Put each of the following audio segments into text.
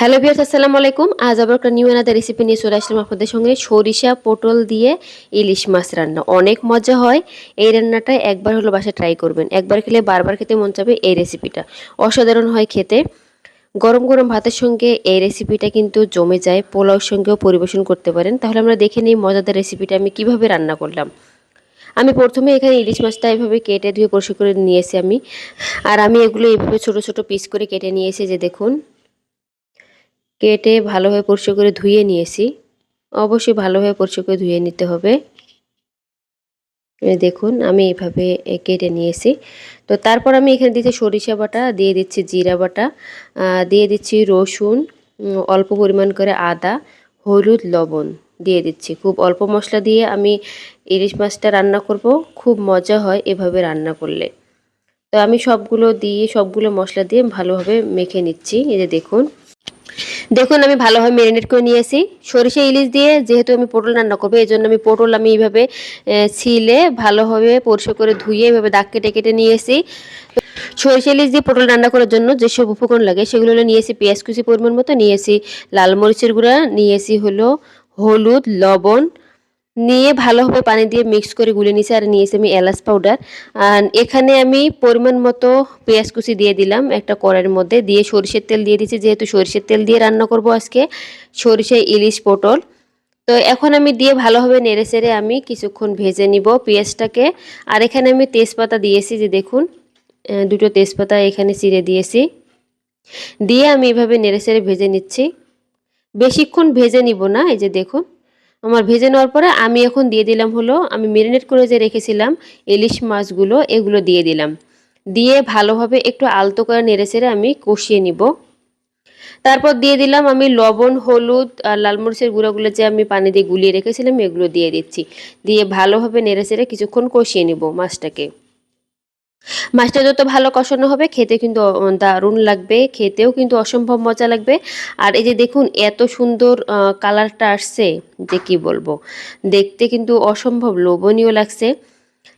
Hello viewers, আসসালামু আলাইকুম। আজ আবার একটা নিউ এনাদার রেসিপি নিয়ে চলে আসলাম আপনাদের সঙ্গে। সরিষা, পটল দিয়ে ইলিশ মাছ রান্না। অনেক মজা হয়। এই রান্নাটা একবার হলো বাসায় ট্রাই করবেন। একবার খেলে বারবার খেতে মন চাবে এই রেসিপিটা অসাধারণ হয় খেতে। গরম গরম ভাতের সঙ্গে এই রেসিপিটা কিন্তু জমে যায়। পোলাওর সঙ্গেও পরিবেশন করতে পারেন। তাহলে আমরা দেখে নিই মজাদার রেসিপিটা আমি কীভাবে রান্না করলাম। আমি প্রথমে এখানে ইলিশ মাছটা এইভাবে কেটে ধুয়ে পরিষ্কার করে নিয়েছি আমি। আর আমি এগুলো এইভাবে ছোট ছোট পিস করে কেটে নিয়েছি, যে দেখুন। কেটে ভালোভাবে পরিষ্কার করে ধুয়ে নিয়েছি। অবশ্যই ভালোভাবে পরিষ্কার করে ধুয়ে নিতে হবে। দেখুন, আমি এভাবে কেটে নিয়েছি। তো তারপর আমি এখানে দিচ্ছি সরিষা বাটা, দিয়ে দিচ্ছি জিরা বাটা দিয়ে দিচ্ছি রসুন অল্প পরিমাণ করে আদা, হলুদ, লবণ দিয়ে দিচ্ছি। খুব অল্প মশলা দিয়ে আমি ইলিশ মাছটা রান্না করব। খুব মজা হয় এভাবে রান্না করলে। তো আমি সবগুলো দিয়ে, সবগুলো মশলা দিয়ে ভালোভাবে মেখে নিচ্ছি। এই যে দেখুন দেখুন, আমি ভালোভাবে ম্যারিনেট করে নিয়েছি। সরিষা ইলিশ দিয়ে যেহেতু আমি পটল রান্না করব এই জন্য আমি পটল আমি এইভাবে ছিলে ভালোভাবে পরিষ্কার করে ধুয়ে এভাবে দাগ কেটে কেটে নিয়েছি। সরিষা ইলিশ দিয়ে পটল রান্না করার জন্য যেসব উপকরণ লাগে, সেগুলো হলো নিয়েছি পেঁয়াজ কুচি পরিমাণ মতো, নিয়েছি লাল মরিচের গুঁড়া, নিয়েছি হলো হলুদ, লবণ নিয়ে ভালোভাবে পানি দিয়ে মিক্স করে গুলে নিয়েছি আর নিয়েছি আমি এলাচ পাউডার আর এখানে আমি পরিমাণ মতো পেঁয়াজ কুচি দিয়ে দিলাম একটা কড়াইয়ের মধ্যে। দিয়ে সরিষের তেল দিয়ে দিয়েছি, যেহেতু সরিষের তেল দিয়ে রান্না করব আজকে সরিষা ইলিশ পটল। তো এখন আমি দিয়ে ভালোভাবে নেড়ে চেড়ে আমি কিছুক্ষণ ভেজে নিব পেঁয়াজটাকে। আর এখানে আমি তেজপাতা দিয়েছি, যে দেখুন দুটো তেজপাতা এখানে চিড়ে দিয়েছি। দিয়ে আমি এভাবে নেড়ে চেড়ে ভেজে নিচ্ছি। বেশিক্ষণ ভেজে নিব না, এই যে দেখুন। আমার ভেজে নেওয়ার পরে আমি এখন দিয়ে দিলাম হলো, আমি মেরিনেট করে যে রেখেছিলাম, ইলিশ মাছগুলো, এগুলো দিয়ে দিলাম। দিয়ে ভালোভাবে একটু আলতো করে নেড়ে সেড়ে আমি কষিয়ে নিব। তারপর দিয়ে দিলাম আমি লবণ, হলুদ আর লাল মরিচের গুঁড়োগুলো যে আমি পানি দিয়ে গুলিয়ে রেখেছিলাম, এগুলো দিয়ে দিচ্ছি। দিয়ে ভালোভাবে নেড়ে সেড়ে কিছুক্ষণ কষিয়ে নিব মাছটাকে। মাছটা যত ভালো কষানো হবে, খেতে কিন্তু দারুণ লাগবে, খেতেও কিন্তু অসম্ভব মজা লাগবে। আর এই যে দেখুন, এত সুন্দর কালারটা আসছে, যে কি বলব, দেখতে কিন্তু অসম্ভব লোভনীয় লাগছে।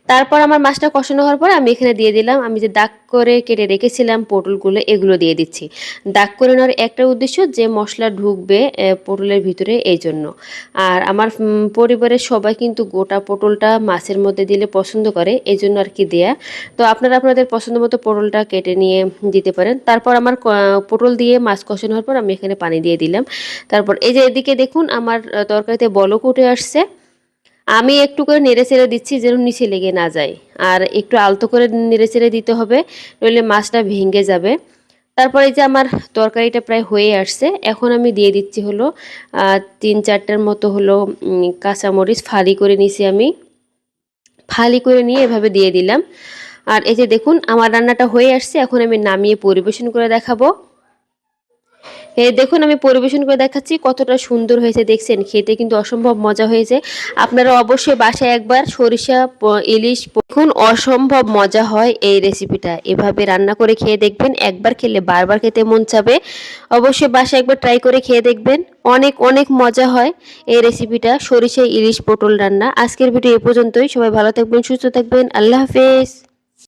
তারপর আমার মাছটা কষানো হওয়ার পর আমি এখানে দিয়ে দিলাম, আমি যে দাগ করে কেটে রেখেছিলাম পটলগুলো, এগুলো দিয়ে দিচ্ছি। দাগ করে নেওয়ার একটা উদ্দেশ্য যে মশলা ঢুকবে পটলের ভিতরে এই জন্য। আর আমার পরিবারের সবাই কিন্তু গোটা পটলটা মাছের মধ্যে দিলে পছন্দ করে, এই জন্য আর কি দেয়া। তো আপনারা আপনাদের পছন্দ মতো পটলটা কেটে নিয়ে দিতে পারেন। তারপর আমার পটল দিয়ে মাছ কষানো হওয়ার পর আমি এখানে পানি দিয়ে দিলাম। তারপর এই যে এদিকে দেখুন, আমার তরকারিতে বলক উঠে আসছে। আমি একটু করে নেড়ে ছেড়ে দিচ্ছি যেন নিচে লেগে না যায়। আর একটু আলতো করে নেড়ে ছেড়ে দিতে হবে, নইলে মাছটা ভেঙে যাবে। তারপরে যে আমার তরকারিটা প্রায় হয়ে আসছে, এখন আমি দিয়ে দিচ্ছি হলো তিন চারটার মতো হলো কাঁচামরিচ ফালি করে নিছি আমি। ফালি করে নিয়ে এভাবে দিয়ে দিলাম। আর এই যে দেখুন, আমার রান্নাটা হয়ে আসছে, এখন আমি নামিয়ে পরিবেশন করে দেখাবো। দেখুন, আমি পরিবেশন করে দেখাচ্ছি কতটা সুন্দর হয়েছে, দেখছেন? খেতে কিন্তু অসম্ভব মজা হয়েছে। আপনারা অবশ্যই বাসায় একবার সরিষা ইলিশ দেখুন, অসম্ভব মজা হয় এই রেসিপিটা এভাবে রান্না করে খেয়ে দেখবেন, একবার খেলে বারবার খেতে মন চাবে। অবশ্যই বাসায় একবার ট্রাই করে খেয়ে দেখবেন, অনেক অনেক মজা হয় এই রেসিপিটা সরিষা, ইলিশ, পটল রান্না। আজকের ভিডিও এ পর্যন্তই, সবাই ভালো থাকবেন, সুস্থ থাকবেন, আল্লাহ হাফেজ।